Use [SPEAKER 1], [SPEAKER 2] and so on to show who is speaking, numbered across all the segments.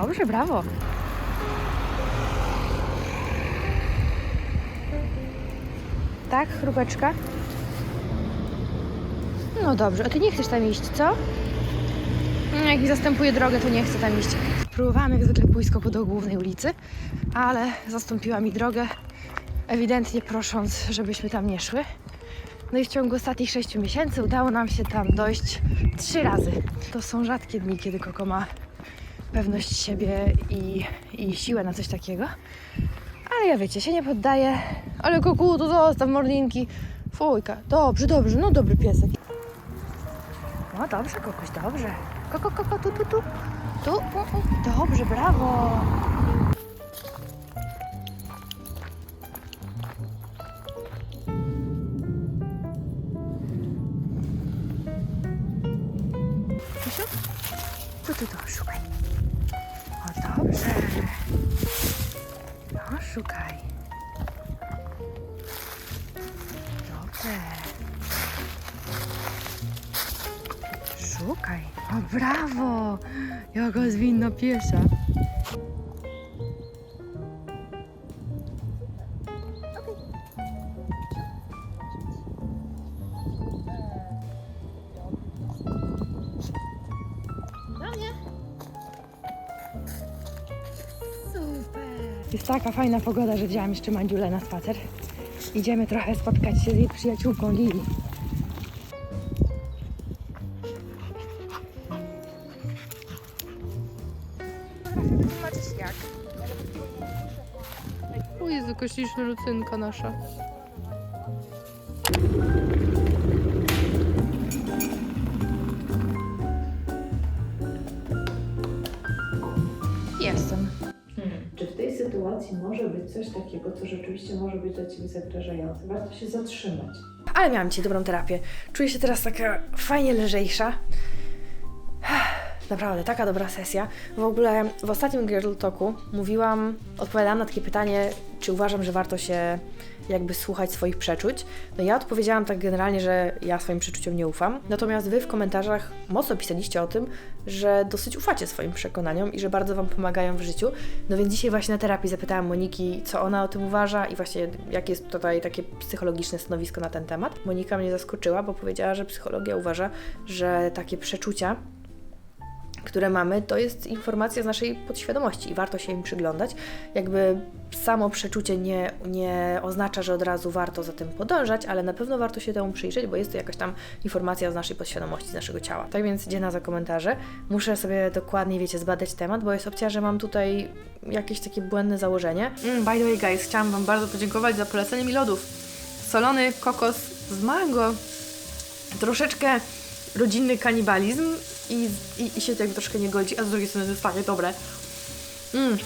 [SPEAKER 1] Dobrze, brawo. Tak, chrupeczka? No dobrze, a ty nie chcesz tam iść, co? Mm, Jak mi zastępuje drogę, to nie chcę tam iść. Próbowałam jak zwykle pójść do głównej ulicy, ale zastąpiła mi drogę, ewidentnie prosząc, żebyśmy tam nie szły. No i w ciągu ostatnich 6 miesięcy udało nam się tam dojść trzy razy. To są rzadkie dni, kiedy Koko ma pewność siebie i, i siłę na coś takiego. Ale ja wiecie, się nie poddaję. Ale Koku, to zostaw morninki. Fujka. Dobrze, dobrze, no dobry piesek. No dobrze, Kokuś, dobrze. Koko, koko, tu, tu, tu. Tu. Dobrze, brawo. Szukaj. O, brawo! Jaka zwinna piesza. Super. Jest taka fajna pogoda, że wzięłam jeszcze Mandziulę na spacer. Idziemy trochę spotkać się z jej przyjaciółką Lili.
[SPEAKER 2] O Jezu, jaka śliczna lucynka nasza.
[SPEAKER 1] Jestem.
[SPEAKER 3] Czy w tej sytuacji może być coś takiego, co rzeczywiście może być dla Ciebie zagrażające? Warto się zatrzymać.
[SPEAKER 1] Ale miałam dzisiaj dobrą terapię. Czuję się teraz taka fajnie lżejsza. Naprawdę, taka dobra sesja. W ogóle w ostatnim Girl Talku mówiłam, odpowiadałam na takie pytanie, czy uważam, że warto się jakby słuchać swoich przeczuć. No ja odpowiedziałam tak generalnie, że ja swoim przeczuciom nie ufam. Natomiast Wy w komentarzach mocno pisaliście o tym, że dosyć ufacie swoim przekonaniom i że bardzo Wam pomagają w życiu. No więc dzisiaj właśnie na terapii zapytałam Moniki, co ona o tym uważa i właśnie jakie jest tutaj takie psychologiczne stanowisko na ten temat. Monika mnie zaskoczyła, bo powiedziała, że psychologia uważa, że takie przeczucia które mamy, to jest informacja z naszej podświadomości i warto się im przyglądać. Jakby samo przeczucie nie, nie oznacza, że od razu warto za tym podążać, ale na pewno warto się temu przyjrzeć, bo jest to jakaś tam informacja z naszej podświadomości, z naszego ciała. Tak więc dziena za komentarze. Muszę sobie dokładnie, wiecie, zbadać temat, bo jest opcja, że mam tutaj jakieś takie błędne założenie. Mm, by the way, guys, chciałam Wam bardzo podziękować za polecenie mi lodów. Solony kokos z mango. Troszeczkę rodzinny kanibalizm i, i, i się jakby troszkę nie godzi, a z drugiej strony jest takie dobre. Mm,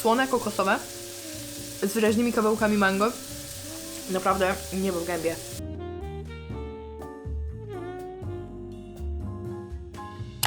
[SPEAKER 1] słone, kokosowe, z wyraźnymi kawałkami mango. Naprawdę niebo w gębie.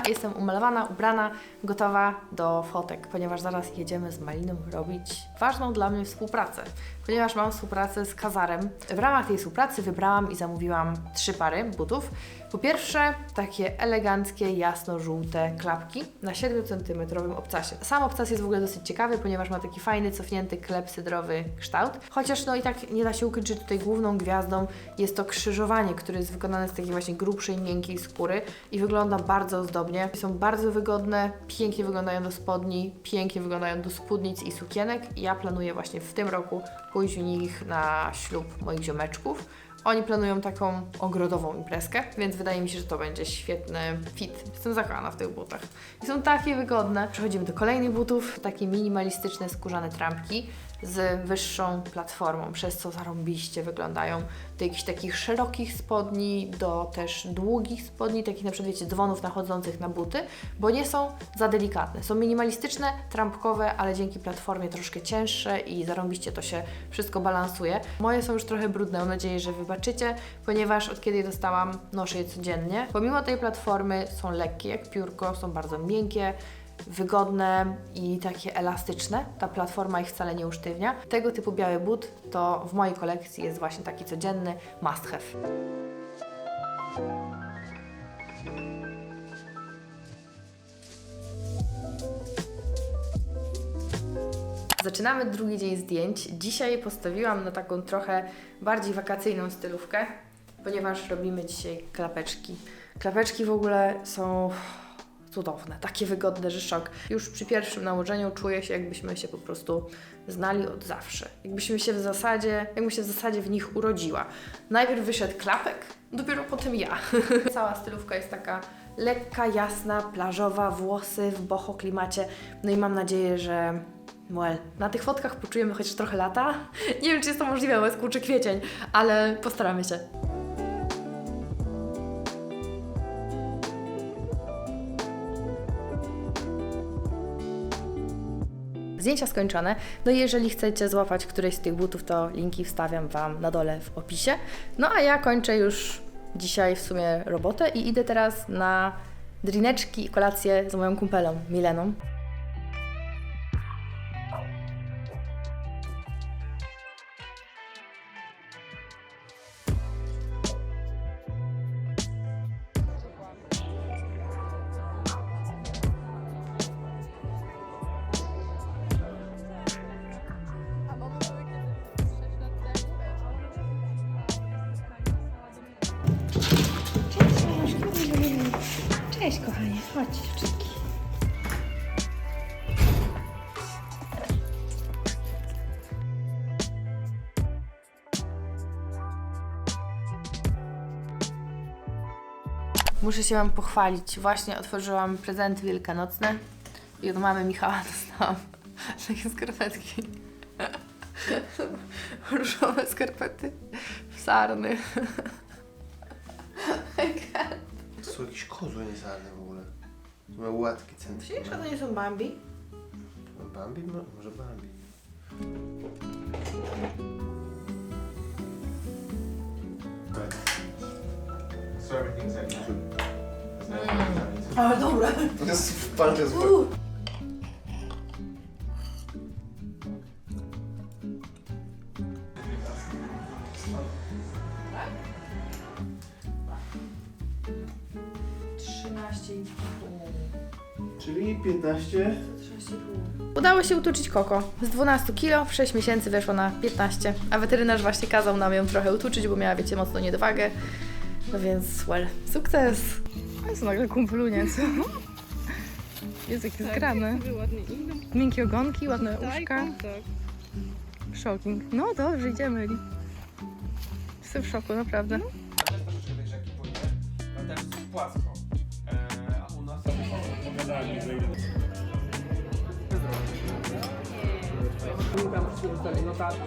[SPEAKER 1] Jestem umalowana, ubrana, gotowa do fotek, ponieważ zaraz jedziemy z Maliną robić ważną dla mnie współpracę, ponieważ mam współpracę z Kazarem. W ramach tej współpracy wybrałam i zamówiłam trzy pary butów. Po pierwsze, takie eleganckie, jasno-żółte klapki na 7 cm obcasie. Sam obcas jest w ogóle dosyć ciekawy, ponieważ ma taki fajny, cofnięty, klepsydrowy kształt. Chociaż no i tak nie da się ukryć, że tutaj główną gwiazdą jest to krzyżowanie, które jest wykonane z takiej właśnie grubszej, miękkiej skóry i wygląda bardzo ozdobnie. Są bardzo wygodne, pięknie wyglądają do spodni, pięknie wyglądają do spódnic i sukienek. Ja planuję właśnie w tym roku pójść w nich na ślub moich ziomeczków. Oni planują taką ogrodową imprezkę, więc wydaje mi się, że to będzie świetny fit. Jestem zakochana w tych butach. I są takie wygodne. Przechodzimy do kolejnych butów. Takie minimalistyczne skórzane trampki z wyższą platformą, przez co zarąbiście wyglądają. Do jakichś takich szerokich spodni, do też długich spodni, takich na przykład, wiecie, dzwonów nachodzących na buty, bo nie są za delikatne. Są minimalistyczne, trampkowe, ale dzięki platformie troszkę cięższe i zarąbiście to się wszystko balansuje. Moje są już trochę brudne, mam nadzieję, że wybaczycie, ponieważ od kiedy je dostałam, noszę je codziennie. Pomimo tej platformy są lekkie jak piórko, są bardzo miękkie, wygodne i takie elastyczne. Ta platforma ich wcale nie usztywnia. Tego typu biały but to w mojej kolekcji jest właśnie taki codzienny must have. Zaczynamy drugi dzień zdjęć. Dzisiaj postawiłam na taką trochę bardziej wakacyjną stylówkę, ponieważ robimy dzisiaj klapeczki. Klapeczki w ogóle są cudowne, takie wygodne, że szok. Już przy pierwszym nałożeniu czuję się, jakbyśmy się po prostu znali od zawsze. Jakbyśmy się w zasadzie, jakbym się w zasadzie w nich urodziła. Najpierw wyszedł klapek, dopiero potem ja. Cała stylówka jest taka lekka, jasna, plażowa, włosy w boho klimacie. No i mam nadzieję, że well, na tych fotkach poczujemy chociaż trochę lata. Nie wiem, czy jest to możliwe, bo jest kurczy kwiecień, ale postaramy się. Zdjęcia skończone. No i jeżeli chcecie złapać któreś z tych butów, to linki wstawiam Wam na dole w opisie. No a ja kończę już dzisiaj w sumie robotę i idę teraz na drineczki i kolację z moją kumpelą Mileną. Muszę się Wam pochwalić. Właśnie otworzyłam prezenty wielkanocne i od mamy Michała dostałam takie skarpetki. Różowe skarpety w sarny.
[SPEAKER 4] To są jakieś kozły niezalne w ogóle. To Mają łatki
[SPEAKER 1] Myślisz, że
[SPEAKER 4] centrum.
[SPEAKER 1] to nie są Bambi?
[SPEAKER 4] Bambi? No, może Bambi.
[SPEAKER 5] So everything's okay.
[SPEAKER 1] Ale dobra.
[SPEAKER 4] To jest pan jest zły. Czyli 15.
[SPEAKER 1] Udało się utuczyć Koko. Z 12 kg w 6 miesięcy weszło na 15, a weterynarz właśnie kazał nam ją trochę utuczyć, bo miała, wiecie, mocno niedowagę. No więc, well, sukces.
[SPEAKER 2] Jest nagle kumplunie, co? Jest jakieś zgrane. Miękkie ogonki, ładne uszka. Shocking. No dobrze, idziemy. Jestem w szoku, naprawdę.
[SPEAKER 5] Jest płasko. Eee, a u nas...
[SPEAKER 6] tam dostali notatki,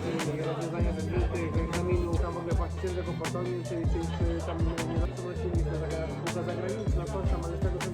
[SPEAKER 6] rozwiązania zakrytych, egzaminu, tam w ogóle właściciel tego portalu, czy, czy, czy tam nie przenosili do zagra- do zagraniczna, coś tam, ale z tego co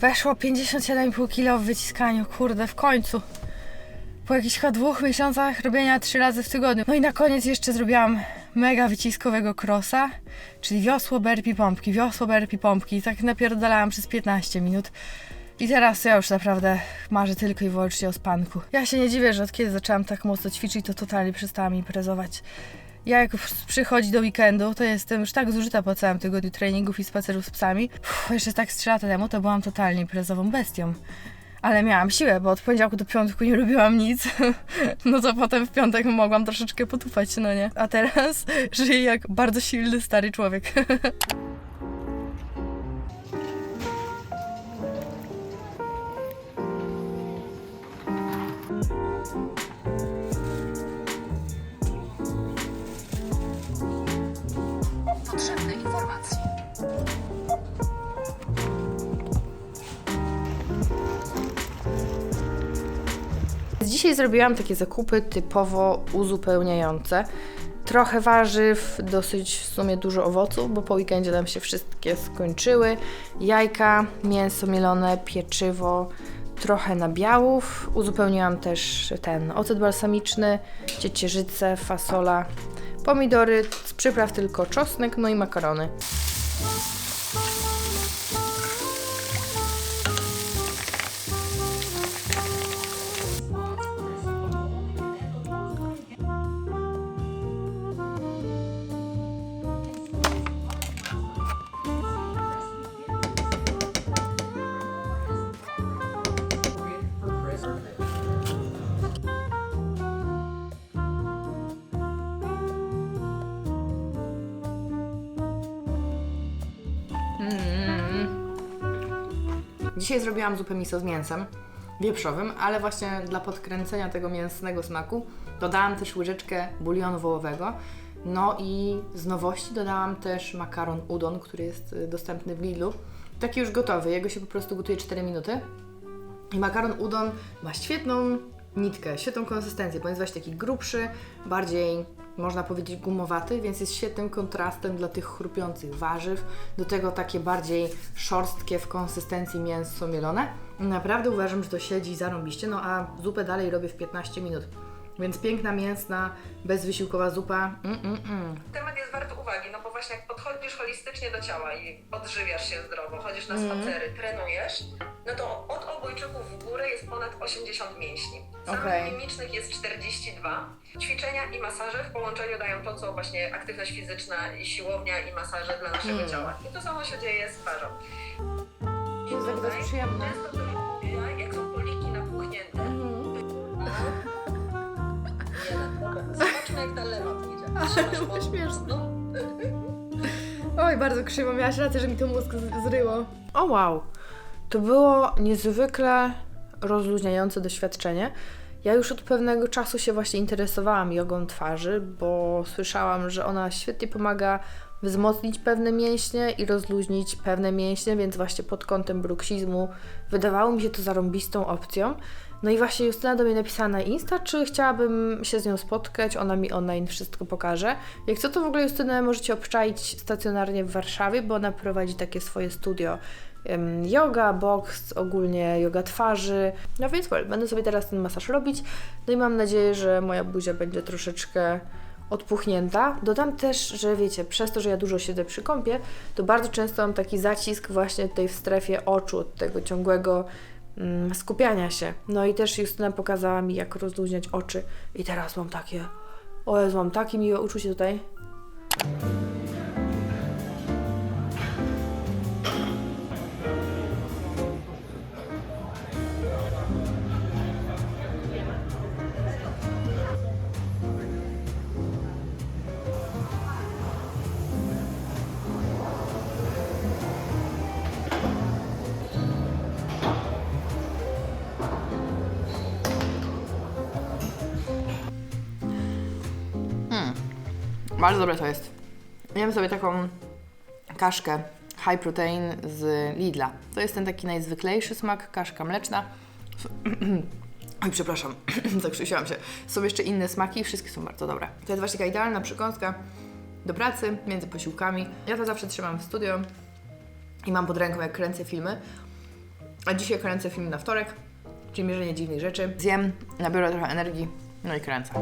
[SPEAKER 2] Weszło 57,5 kg w wyciskaniu, kurde, w końcu. Po jakichś chyba dwóch miesiącach robienia trzy razy w tygodniu. No i na koniec jeszcze zrobiłam mega wyciskowego crossa, czyli wiosło, burpee, pompki, wiosło, burpee, pompki. I tak napierdalałam przez 15 minut. I teraz ja już naprawdę marzę tylko i wyłącznie o spanku. Ja się nie dziwię, że od kiedy zaczęłam tak mocno ćwiczyć, to totalnie przestałam imprezować. Ja jak przychodzi do weekendu, to jestem już tak zużyta po całym tygodniu treningów i spacerów z psami. Uff, jeszcze tak 3 lata temu to byłam totalnie imprezową bestią. Ale miałam siłę, bo od poniedziałku do piątku nie robiłam nic. No to potem w piątek mogłam troszeczkę potupać, no nie? A teraz żyję jak bardzo silny stary człowiek.
[SPEAKER 1] Dzisiaj zrobiłam takie zakupy typowo uzupełniające. Trochę warzyw, dosyć w sumie dużo owoców, bo po weekendzie nam się wszystkie skończyły. Jajka, mięso mielone, pieczywo, trochę nabiałów. Uzupełniłam też ten ocet balsamiczny, ciecierzycę, fasola, pomidory, z przypraw tylko czosnek, no i makarony. Dzisiaj zrobiłam zupę miso z mięsem wieprzowym, ale właśnie dla podkręcenia tego mięsnego smaku dodałam też łyżeczkę bulionu wołowego. No i z nowości dodałam też makaron udon, który jest y, dostępny w Lidlu. Taki już gotowy, jego się po prostu gotuje 4 minuty. I makaron udon ma świetną nitkę, świetną konsystencję, bo jest właśnie taki grubszy, bardziej można powiedzieć gumowaty, więc jest świetnym kontrastem dla tych chrupiących warzyw. Do tego takie bardziej szorstkie w konsystencji mięso mielone. Naprawdę uważam, że to siedzi zarąbiście, no a zupę dalej robię w 15 minut. Więc piękna, mięsna, bezwysiłkowa zupa. Mm, mm, mm.
[SPEAKER 7] Temat jest wart uwagi, no bo właśnie jak podchodzisz holistycznie do ciała i odżywiasz się zdrowo, chodzisz na
[SPEAKER 1] Mhm.
[SPEAKER 7] spacery, trenujesz, no to od obojczyków jest ponad 80 mięśni. Samych
[SPEAKER 1] Okej.
[SPEAKER 7] mimicznych jest 42. Ćwiczenia i masaże w połączeniu dają to, co właśnie aktywność fizyczna i siłownia i masaże dla naszego
[SPEAKER 1] Mm.
[SPEAKER 7] ciała. I to samo się dzieje z twarzą. I
[SPEAKER 1] Jezu, jak to jest przyjemne.
[SPEAKER 7] Często mówi, jak są poliki napuchnięte. Jeden, dobra. Zobaczmy jak ta lewa idzie. Trzymasz.
[SPEAKER 1] Śmieszne. Oj, bardzo krzywo. Miałaś rację, że mi to mózg zryło. O wow. To było niezwykle rozluźniające doświadczenie. Ja już od pewnego czasu się właśnie interesowałam jogą twarzy, bo słyszałam, że ona świetnie pomaga wzmocnić pewne mięśnie i rozluźnić pewne mięśnie, więc właśnie pod kątem bruksizmu wydawało mi się to zarąbistą opcją. No i właśnie Justyna do mnie napisała na Insta, czy chciałabym się z nią spotkać, ona mi online wszystko pokaże. Jak co, to w ogóle Justynę możecie obczaić stacjonarnie w Warszawie, bo ona prowadzi takie swoje studio yoga, box, ogólnie yoga twarzy. No więc well, będę sobie teraz ten masaż robić. No i mam nadzieję, że moja buzia będzie troszeczkę odpuchnięta. Dodam też, że wiecie, przez to, że ja dużo siedzę przy kąpie, to bardzo często mam taki zacisk właśnie tutaj w strefie oczu, od tego ciągłego mm, skupiania się. No i też Justyna pokazała mi, jak rozluźniać oczy. I teraz mam takie, o Jezu, mam takie miłe uczucie tutaj. Bardzo dobre to jest. Jem sobie taką kaszkę high protein z Lidla. To jest ten taki najzwyklejszy smak, kaszka mleczna. Oj, przepraszam, zakrzysiłam się. Są jeszcze inne smaki, wszystkie są bardzo dobre. To jest właśnie taka idealna przekąska do pracy, między posiłkami. Ja to zawsze trzymam w studio i mam pod ręką, jak kręcę filmy. A dzisiaj kręcę film na wtorek, czyli mierzenie dziwnych rzeczy. Zjem, nabiorę trochę energii, no i kręcę.